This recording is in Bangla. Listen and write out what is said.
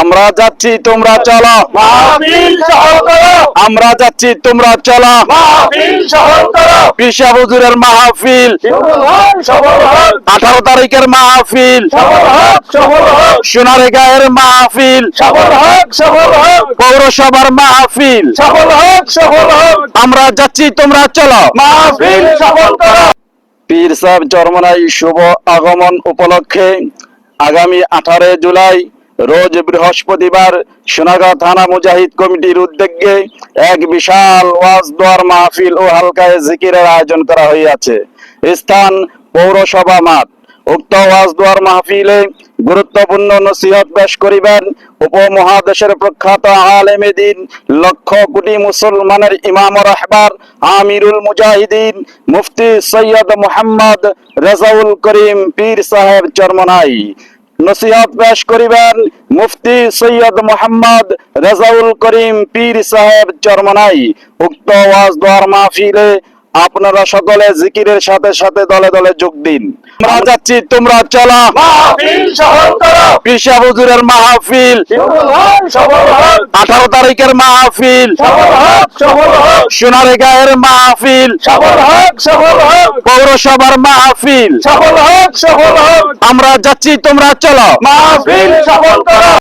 আমরা যাচ্ছি তোমরা চলো। আমরা যাচ্ছি তোমরা চলো। পিসা হুজুরের মাহফিল। আঠারো তারিখের মাহফিল। সোনারে গায়ের মাহফিল। পৌরসভার মাহফিল। হোক আমরা যাচ্ছি তোমরা চলো। মাহফিল সফল করো। পীর সাহেব চরমনাই শুভ আগমন উপলক্ষে। আগামী আঠারো জুলাই রোজ বৃহস্পতিবার সোনাগাঁও থানা মুজাহিদ কমিটির উদ্যোগে এক বিশাল ওয়াজ দোয়ার মাহফিল ও হালকায় জিকিরের আয়োজন করা হইয়াছে। স্থান পৌরসভা মাঠ। উক্ত ওয়াজ দোয়ার মাহফিলে গুরুত্বপূর্ণ নসিহত পেশ করিবেন উপমহাদেশের প্রখ্যাত আলেমে দিন, লক্ষ কোটি মুসলমানের ইমাম রাহবার আমিরুল মুজাহিদিন, মুফতি সৈয়দ মোহাম্মদ রেজাউল করিম পীর সাহেব চরমনাই। নসিহত পেশ করিবেন মুফতি সৈয়দ মোহাম্মদ রেজাউল করিম পীর সাহেব চরমনাই। উক্ত ওয়াজ দোয়ার মাহফিলে আপনারা সকলে জিকিরের সাথে সাথে দলে দলে যোগ দিন। আমরা যাচ্ছি, তোমরা চলা। পিসা হুজুরের মাহফিল। আঠারো তারিখের মাহফিল। সোনারে গায়ের মাহফিল। পৌরসভার মাহফিল। আমরা যাচ্ছি তোমরা চলো। মাহফিল সফল করো।